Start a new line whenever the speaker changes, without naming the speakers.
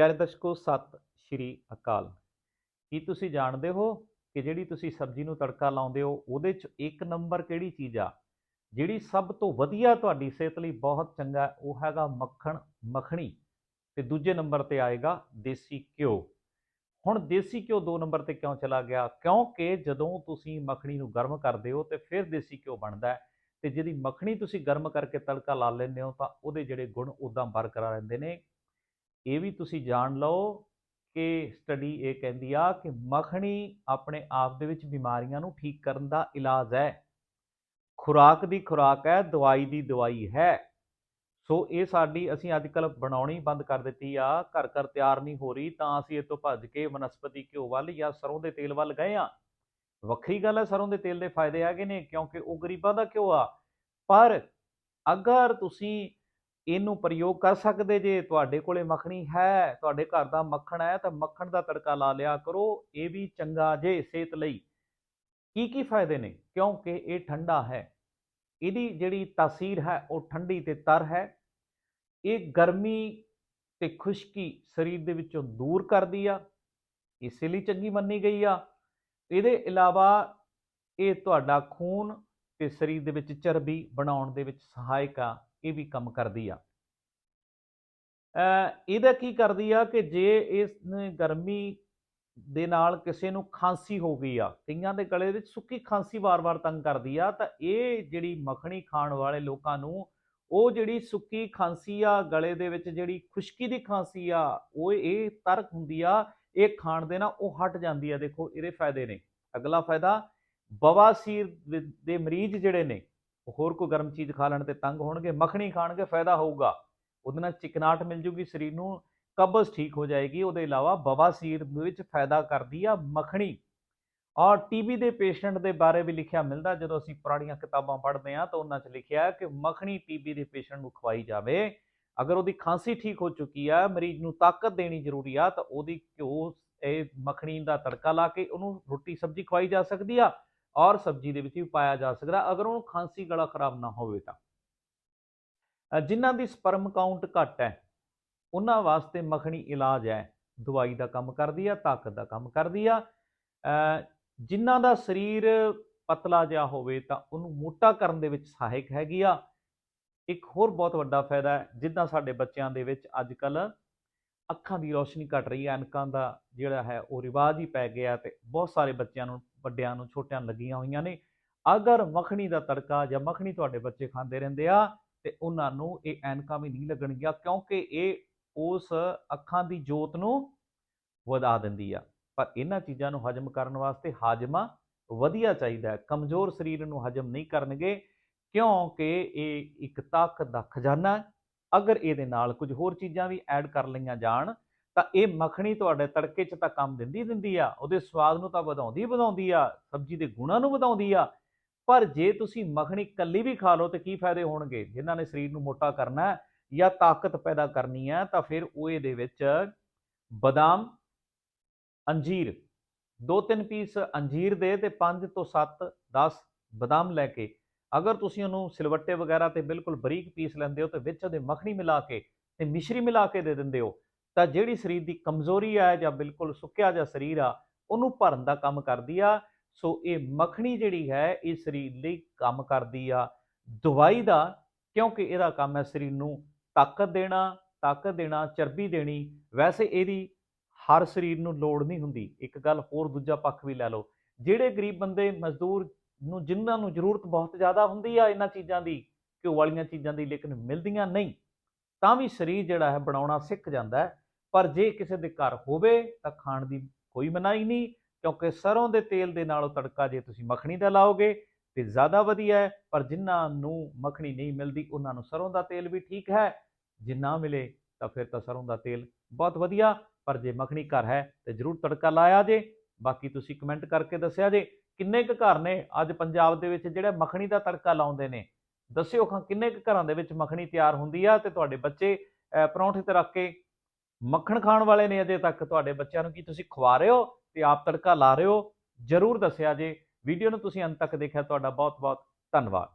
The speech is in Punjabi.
ਪਿਆਰੇ ਦਰਸ਼ਕੋ, ਸਤਿ ਸ਼੍ਰੀ ਅਕਾਲ। ਕੀ ਤੁਸੀਂ ਜਾਣਦੇ ਹੋ ਕਿ ਜਿਹੜੀ ਤੁਸੀਂ ਸਬਜ਼ੀ ਨੂੰ ਤੜਕਾ ਲਾਉਂਦੇ ਹੋ, ਉਹਦੇ 'ਚ ਇੱਕ ਨੰਬਰ ਕਿਹੜੀ ਚੀਜ਼ ਆ? ਜਿਹੜੀ ਸਭ ਤੋਂ ਵਧੀਆ ਤੁਹਾਡੀ ਸਿਹਤ ਲਈ ਬਹੁਤ ਚੰਗਾ, ਉਹ ਹੈਗਾ ਮੱਖਣ, ਮੱਖਣੀ। ਤੇ ਦੂਜੇ ਨੰਬਰ ਤੇ ਆਏਗਾ ਦੇਸੀ ਘਿਓ। ਹੁਣ ਦੇਸੀ ਘਿਓ ਦੋ ਨੰਬਰ ਤੇ ਕਿਉਂ ਚਲਾ ਗਿਆ? ਕਿਉਂਕਿ ਜਦੋਂ ਤੁਸੀਂ ਮੱਖਣੀ ਨੂੰ ਗਰਮ ਕਰਦੇ ਹੋ, ਤੇ ਫਿਰ ਦੇਸੀ ਘਿਓ ਬਣਦਾ ਹੈ। ਤੇ ਜਿਹੜੀ ਮੱਖਣੀ ਤੁਸੀਂ ਗਰਮ ਕਰਕੇ ਤੜਕਾ ਲਾ ਲੈਂਦੇ ਹੋ, ਤਾਂ ਉਹਦੇ ਜਿਹੜੇ ਗੁਣ ਉਦਾਂ ਬਰਕਰਾਰ ਰਹਿੰਦੇ ਨੇ। ਇਹ ਵੀ ਤੁਸੀਂ ਜਾਣ ਲਓ ਕਿ ਸਟੱਡੀ ਇਹ ਕਹਿੰਦੀ ਆ ਕਿ ਮੱਖਣੀ ਆਪਣੇ ਆਪ ਦੇ ਵਿੱਚ ਬਿਮਾਰੀਆਂ ਨੂੰ ਠੀਕ ਕਰਨ ਦਾ ਇਲਾਜ ਹੈ। ਖੁਰਾਕ ਦੀ ਖੁਰਾਕ ਹੈ, ਦਵਾਈ ਦੀ ਦਵਾਈ ਹੈ। ਸੋ ਇਹ ਸਾਡੀ ਅਸੀਂ ਅੱਜ ਕੱਲ ਬਣਾਉਣੀ ਬੰਦ ਕਰ ਦਿੱਤੀ ਆ ਘਰ ਘਰ ਤਿਆਰ ਨਹੀਂ ਹੋ ਰਹੀ, ਤਾਂ ਅਸੀਂ ਇਹ ਤੋਂ ਭੱਜ ਕੇ ਵਨਸਪਤੀ ਘਿਓ ਵੱਲ ਜਾਂ ਸਰੋਂ ਦੇ ਤੇਲ ਵੱਲ ਗਏ ਆ ਵੱਖਰੀ ਗੱਲ ਹੈ ਸਰੋਂ ਦੇ ਤੇਲ ਦੇ ਫਾਇਦੇ ਹੈਗੇ ਨੇ ਕਿਉਂਕਿ ਉਹ ਗਰੀਬਾਂ ਦਾ ਘਿਓ ਆ। ਪਰ ਅਗਰ ਤੁਸੀਂ ਇਹਨੂੰ ਪ੍ਰਯੋਗ ਕਰ ਸਕਦੇ ਜੇ? ਤੁਹਾਡੇ ਕੋਲੇ ਮੱਖਣੀ ਹੈ, ਤੁਹਾਡੇ ਘਰ ਦਾ ਮੱਖਣ ਹੈ, ਤਾਂ ਮੱਖਣ ਦਾ ਤੜਕਾ ਲਾ ਲਿਆ ਕਰੋ, ਇਹ ਵੀ ਚੰਗਾ ਜੇ ਸਿਹਤ ਲਈ। ਕੀ ਕੀ ਫਾਇਦੇ ਨੇ? ਕਿਉਂਕਿ ਇਹ ਠੰਡਾ ਹੈ। ਇਹਦੀ ਜਿਹੜੀ ਤਾਸੀਰ ਹੈ, ਉਹ ਠੰਡੀ ਤੇ ਤਰ ਹੈ। ਇਹ ਗਰਮੀ ਤੇ ਖੁਸ਼ਕੀ ਸਰੀਰ ਦੇ ਵਿੱਚੋਂ ਦੂਰ ਕਰਦੀ ਆ। ਇਸੇ ਲਈ ਚੰਗੀ ਮੰਨੀ ਗਈ ਆ। ਇਹਦੇ ਇਲਾਵਾ ਇਹ ਤੁਹਾਡਾ ਖੂਨ ਤੇ ਸਰੀਰ ਦੇ ਵਿੱਚ ਚਰਬੀ ਬਣਾਉਣ ਦੇ ਵਿੱਚ ਸਹਾਇਕ ਆ, ਇਹ ਵੀ ਕੰਮ ਕਰਦੀ ਆ। ਇਹਦਾ ਕੀ ਕਰਦੀ ਆ ਕਿ ਜੇ ਇਸ ਗਰਮੀ ਦੇ ਨਾਲ ਕਿਸੇ ਨੂੰ ਖਾਂਸੀ ਹੋ ਗਈ ਆ, ਕਈਆਂ ਦੇ ਗਲੇ ਵਿੱਚ ਸੁੱਕੀ ਖਾਂਸੀ ਵਾਰ-ਵਾਰ ਤੰਗ ਕਰਦੀ ਆ, ਤਾਂ ਇਹ ਜਿਹੜੀ ਮੱਖਣੀ ਖਾਣ ਵਾਲੇ ਲੋਕਾਂ ਨੂੰ, ਉਹ ਜਿਹੜੀ ਸੁੱਕੀ ਖਾਂਸੀ ਆ, ਗਲੇ ਦੇ ਵਿੱਚ ਜਿਹੜੀ ਖੁਸ਼ਕੀ ਦੀ ਖਾਂਸੀ ਆ, ਉਹ ਇਹ ਤਰਕ ਹੁੰਦੀ ਆ, ਇਹ ਖਾਣ ਦੇ ਨਾਲ ਉਹ ਹਟ ਜਾਂਦੀ ਆ। ਦੇਖੋ, ਇਹਦੇ ਫਾਇਦੇ ਨੇ। ਅਗਲਾ ਫਾਇਦਾ ਬਵਾਸੀਰ ਦੇ- ਦੇ ਮਰੀਜ਼ ਜਿਹੜੇ ਨੇ, ਹੋਰ ਕੋਈ ਗਰਮ ਚੀਜ਼ ਖਾ ਲੈਣ ਤੇ ਤੰਗ ਹੋਣਗੇ, ਮੱਖਣੀ ਖਾਣਗੇ, ਫਾਇਦਾ ਹੋਊਗਾ। ਉਹਦੇ ਨਾਲ ਚਿਕਨਾਟ ਮਿਲ ਜੂਗੀ ਸਰੀਰ ਨੂੰ, ਕਬਜ਼ ਠੀਕ ਹੋ ਜਾਏਗੀ, ਉਹਦੇ ਇਲਾਵਾ ਬਵਾਸੀਰ ਵਿੱਚ ਫਾਇਦਾ ਕਰਦੀ ਆ ਮੱਖਣੀ। ਔਰ ਟੀਬੀ ਦੇ ਪੇਸ਼ੈਂਟ ਦੇ ਬਾਰੇ ਵੀ ਲਿਖਿਆ ਮਿਲਦਾ, ਜਦੋਂ ਅਸੀਂ ਪੁਰਾਣੀਆਂ ਕਿਤਾਬਾਂ ਪੜ੍ਹਦੇ ਹਾਂ ਤਾਂ ਉਹਨਾਂ 'ਚ ਲਿਖਿਆ ਕਿ ਮੱਖਣੀ ਟੀਬੀ ਦੇ ਪੇਸ਼ੈਂਟ ਨੂੰ ਖਵਾਈ ਜਾਵੇ। ਅਗਰ ਉਹਦੀ ਖਾਂਸੀ ਠੀਕ ਹੋ ਚੁੱਕੀ ਆ, ਮਰੀਜ਼ ਨੂੰ ਤਾਕਤ ਦੇਣੀ ਜ਼ਰੂਰੀ ਆ, ਤਾਂ ਉਹਦੀ ਘਿਓ, ਇਹ ਮੱਖਣੀ ਦਾ ਤੜਕਾ ਲਾ ਕੇ ਉਹਨੂੰ ਰੋਟੀ ਸਬਜ਼ੀ ਖਵਾਈ ਜਾ ਸਕਦੀ ਆ ਔਰ ਸਬਜ਼ੀ ਦੇ ਵਿੱਚ ਵੀ ਪਾਇਆ ਜਾ ਸਕਦਾ। ਅਗਰ ਉਹਨੂੰ ਖਾਂਸੀ, ਗਲਾ ਖਰਾਬ ਨਾ ਹੋਵੇ ਤਾਂ। ਜਿਨ੍ਹਾਂ ਦੀ ਸਪਰਮ ਕਾਊਂਟ ਘੱਟ ਹੈ, ਉਹਨਾਂ ਵਾਸਤੇ ਮੱਖਣੀ ਇਲਾਜ ਹੈ। ਦਵਾਈ ਦਾ ਕੰਮ ਕਰਦੀ ਆ, ਤਾਕਤ ਦਾ ਕੰਮ ਕਰਦੀ ਆ। ਜਿਨ੍ਹਾਂ ਦਾ ਸਰੀਰ ਪਤਲਾ ਜਿਹਾ ਹੋਵੇ ਤਾਂ ਉਹਨੂੰ ਮੋਟਾ ਕਰਨ ਦੇ ਵਿੱਚ ਸਹਾਇਕ ਹੈਗੀ ਆ। ਇੱਕ ਹੋਰ ਬਹੁਤ ਵੱਡਾ ਫਾਇਦਾ ਹੈ, ਜਿੱਦਾਂ ਸਾਡੇ ਬੱਚਿਆਂ ਦੇ ਵਿੱਚ ਅੱਜ ਕੱਲ ਅੱਖਾਂ ਦੀ ਰੋਸ਼ਨੀ ਘਟ ਰਹੀ ਹੈ ਐਨਕਾਂ ਦਾ ਜਿਹੜਾ ਹੈ ਉਹ ਰਿਵਾਜ ਹੀ ਪੈ ਗਿਆ ਤੇ ਬਹੁਤ ਸਾਰੇ ਬੱਚਿਆਂ ਨੂੰ, ਵੱਡਿਆਂ ਨੂੰ, ਛੋਟਿਆਂ ਨੂੰ ਲੱਗੀਆਂ ਹੋਈਆਂ ਨੇ। ਅਗਰ ਮੱਖਣੀ ਦਾ ਤੜਕਾ ਜਾਂ ਮੱਖਣੀ ਤੁਹਾਡੇ ਬੱਚੇ ਖਾਂਦੇ ਰਹਿੰਦੇ ਆ ਤੇ ਉਹਨਾਂ ਨੂੰ ਇਹ ਐਨਕਾਂ ਵੀ ਨਹੀਂ ਲੱਗਣਗੀਆਂ ਕਿਉਂਕਿ ਇਹ ਉਸ ਅੱਖਾਂ ਦੀ ਜੋਤ ਨੂੰ ਵਧਾ ਦਿੰਦੀ ਆ। ਪਰ ਇਹਨਾਂ ਚੀਜ਼ਾਂ ਨੂੰ ਹਜਮ ਕਰਨ ਵਾਸਤੇ ਹਾਜਮਾ ਵਧੀਆ ਚਾਹੀਦਾ ਹੈ। ਕਮਜ਼ੋਰ ਸਰੀਰ ਨੂੰ ਹਜਮ ਨਹੀਂ ਕਰਨਗੇ ਕਿਉਂਕਿ ਇਹ ਇੱਕ ਤਾਕਤ ਦਾ ਖਜ਼ਾਨਾ ਹੈ। ਅਗਰ ਇਹਦੇ ਨਾਲ ਕੁਝ ਹੋਰ ਚੀਜ਼ਾਂ ਵੀ ਐਡ ਕਰ ਲਈਆਂ ਜਾਣ ਤਾਂ ਇਹ ਮੱਖਣੀ ਤੁਹਾਡੇ ਤੜਕੇ 'ਚ ਤਾਂ ਕੰਮ ਦਿੰਦੀ ਦਿੰਦੀ ਆ, ਉਹਦੇ ਸਵਾਦ ਨੂੰ ਤਾਂ ਵਧਾਉਂਦੀ ਵਧਾਉਂਦੀ ਆ, ਸਬਜ਼ੀ ਦੇ ਗੁਣਾਂ ਨੂੰ ਵਧਾਉਂਦੀ ਆ ਪਰ ਜੇ ਤੁਸੀਂ ਮੱਖਣੀ ਕੱਲੀ ਵੀ ਖਾ ਲਓ ਤੇ ਕੀ ਫਾਇਦੇ ਹੋਣਗੇ? ਜਿਨ੍ਹਾਂ ਨੇ ਸਰੀਰ ਨੂੰ ਮੋਟਾ ਕਰਨਾ ਹੈ ਜਾਂ ਤਾਕਤ ਪੈਦਾ ਕਰਨੀ ਹੈ, ਤਾਂ ਫਿਰ ਉਹ ਇਹਦੇ ਵਿੱਚ ਬਦਾਮ, ਅੰਜੀਰ, ਦੋ ਤਿੰਨ ਪੀਸ ਅੰਜੀਰ ਦੇ ਤੇ 5 ਤੋਂ 7 10 ਬਦਾਮ ਲੈ ਕੇ, ਅਗਰ ਤੁਸੀਂ ਉਹਨੂੰ ਸਿਲਵੱਟੇ ਵਗੈਰਾ ਤੇ ਬਿਲਕੁਲ ਬਰੀਕ ਪੀਸ ਲੈਂਦੇ ਹੋ ਤੇ ਵਿੱਚ ਉਹਦੇ ਮੱਖਣੀ ਮਿਲਾ ਕੇ ਤੇ ਮਿਸ਼ਰੀ ਮਿਲਾ ਕੇ ਦੇ ਦਿੰਦੇ ਹੋ, ਤਾਂ ਜਿਹੜੀ ਸਰੀਰ ਦੀ ਕਮਜ਼ੋਰੀ ਆ ਜਾਂ ਬਿਲਕੁਲ ਸੁੱਕਿਆ ਜਾਂ ਸਰੀਰ ਆ, ਉਹਨੂੰ ਭਰਨ ਦਾ ਕੰਮ ਕਰਦੀ ਆ ਸੋ ਇਹ ਮੱਖਣੀ ਜਿਹੜੀ ਹੈ, ਇਹ ਸਰੀਰ ਲਈ ਕੰਮ ਕਰਦੀ ਆ। ਦਵਾਈ ਦਾ, ਕਿਉਂਕਿ ਇਹਦਾ ਕੰਮ ਹੈ ਸਰੀਰ ਨੂੰ ਤਾਕਤ ਦੇਣਾ ਤਾਕਤ ਦੇਣਾ, ਚਰਬੀ ਦੇਣੀ। ਵੈਸੇ ਇਹਦੀ ਹਰ ਸਰੀਰ ਨੂੰ ਲੋੜ ਨਹੀਂ ਹੁੰਦੀ। ਇੱਕ ਗੱਲ ਹੋਰ ਦੂਜਾ ਪੱਖ ਵੀ ਲੈ ਲਓ। ਜਿਹੜੇ ਗਰੀਬ ਬੰਦੇ, ਮਜ਼ਦੂਰ ਨੂੰ ਜਿਨ੍ਹਾਂ ਨੂੰ ਜ਼ਰੂਰਤ ਬਹੁਤ ਜ਼ਿਆਦਾ ਹੁੰਦੀ ਆ ਇਹਨਾਂ ਚੀਜ਼ਾਂ ਦੀ, ਘਿਓ ਵਾਲੀਆਂ ਚੀਜ਼ਾਂ ਦੀ ਲੇਕਿਨ ਮਿਲਦੀਆਂ ਨਹੀਂ, ਤਾਂ ਵੀ ਸਰੀਰ ਜਿਹੜਾ ਹੈ ਬਣਾਉਣਾ ਸਿੱਖ ਜਾਂਦਾ ਹੈ। ਪਰ ਜੇ ਕਿਸੇ ਦੇ ਘਰ ਹੋਵੇ, ਤਾਂ ਖਾਣ ਦੀ ਕੋਈ ਮਨਾਹੀ ਨਹੀਂ। ਕਿਉਂਕਿ ਸਰੋਂ ਦੇ ਤੇਲ ਦੇ ਨਾਲੋਂ ਤੜਕਾ ਜੇ ਤੁਸੀਂ ਮੱਖਣੀ ਦਾ ਲਾਓਗੇ ਤੇ ਜ਼ਿਆਦਾ ਵਧੀਆ ਹੈ, ਪਰ ਜਿਨ੍ਹਾਂ ਨੂੰ ਮੱਖਣੀ ਨਹੀਂ ਮਿਲਦੀ, ਉਹਨਾਂ ਨੂੰ ਸਰੋਂ ਦਾ ਤੇਲ ਵੀ ਠੀਕ ਹੈ। ਜੇ ਨਾ ਮਿਲੇ ਤਾਂ ਫਿਰ ਤਾਂ ਸਰੋਂ ਦਾ ਤੇਲ ਬਹੁਤ ਵਧੀਆ, ਪਰ ਜੇ ਮੱਖਣੀ ਘਰ ਹੈ ਤੇ ਜਰੂਰ ਤੜਕਾ ਲਾਇਆ ਜੇ। ਬਾਕੀ ਤੁਸੀਂ ਕਮੈਂਟ ਕਰਕੇ ਦੱਸਿਆ ਜੇ, ਕਿੰਨੇ ਕੁ ਘਰ ਨੇ? ਅੱਜ ਪੰਜਾਬ ਦੇ ਵਿੱਚ ਜਿਹੜੇ ਮੱਖਣੀ ਦਾ ਤੜਕਾ ਲਾਉਂਦੇ ਨੇ, ਦੱਸਿਓ ਖਾਂ, ਕਿੰਨੇ ਕੁ ਘਰਾਂ ਦੇ ਵਿੱਚ ਮੱਖਣੀ ਤਿਆਰ ਹੁੰਦੀ ਆ? ਤੇ ਤੁਹਾਡੇ ਬੱਚੇ ਪਰੌਂਠੇ ਤੇ ਰੱਖ ਕੇ ਮੱਖਣ ਖਾਣ ਵਾਲੇ ਨੇ ਅਜੇ ਤੱਕ? ਤੁਹਾਡੇ ਬੱਚਿਆਂ ਨੂੰ ਕੀ ਤੁਸੀਂ ਖਵਾ ਰਹੇ ਹੋ? ਤੇ ਆਪ ਤੜਕਾ ਲਾ ਰਹੇ ਹੋ, ਜਰੂਰ ਦੱਸਿਆ ਜੇ। ਵੀਡੀਓ ਨੂੰ ਤੁਸੀਂ ਅੰਤ ਤੱਕ ਦੇਖਿਆ, ਤੁਹਾਡਾ ਬਹੁਤ ਬਹੁਤ ਧੰਨਵਾਦ।